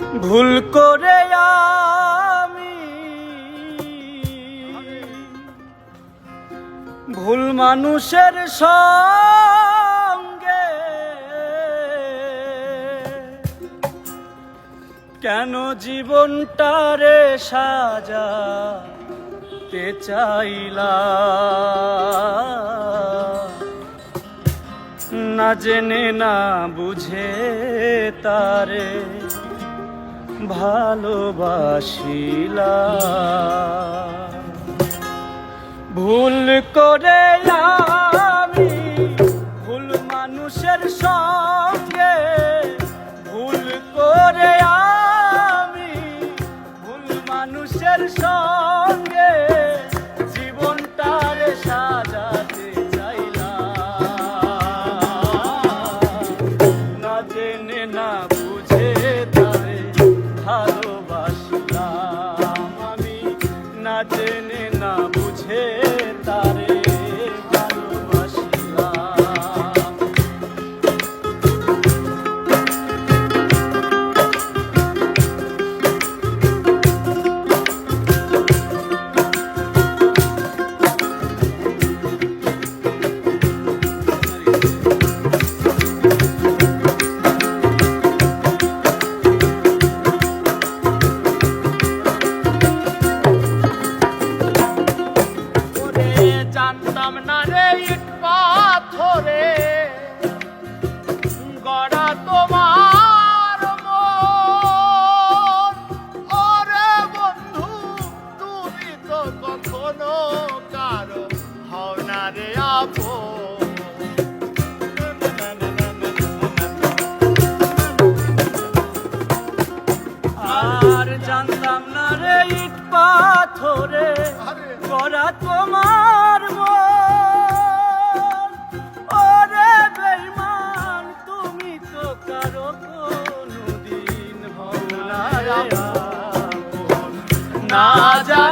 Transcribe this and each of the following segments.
ভুল করে আমি ভুল মানুষের সঙ্গে কেন জীবনটারে সাজাতে চাইলা না জেনে, না বুঝে তারে ভালোবাসিলা ভুল করে আমি ভুল মানুষের সঙ্গে ইট পাথরে গড়া তোমার মন। ওরে বন্ধু তুমি তো কখনো কারও হও না রে আপন আর জানতাম না রে ইট পাথরে করা তোমার না রে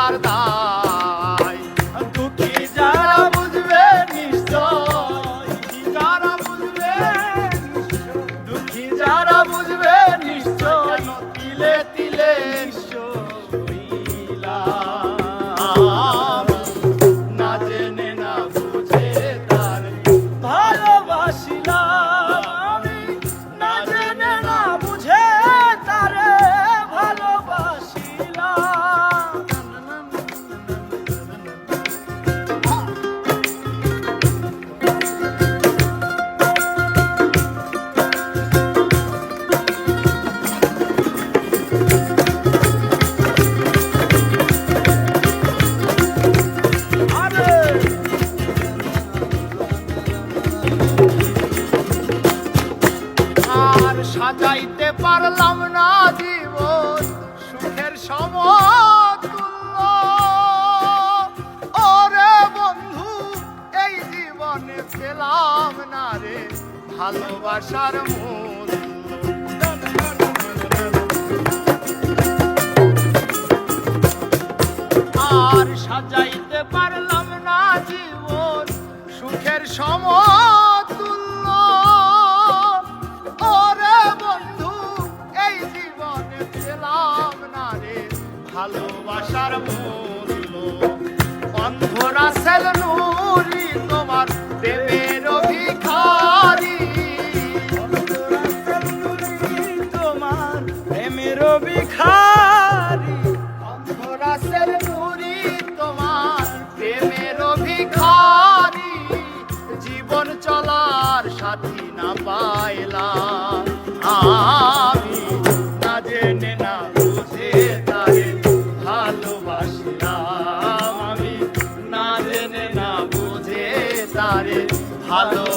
বোঝার পারলাম না জীবন, সুখের সমতুল্য। ওরে বন্ধু, এই জীবনে পেলাম না রে ভালোবাসার মূল্য আর সাজাইতে পারলাম না জীবন, সুখের সমতুল্য। ভিখারি জীবন চলার সাথী না পাইলাম। আমি না জেনে, না বুঝে তারে ভালোবাসিলাম। আমি না জেনে, না বুঝে তারে ভালোবাসিলাম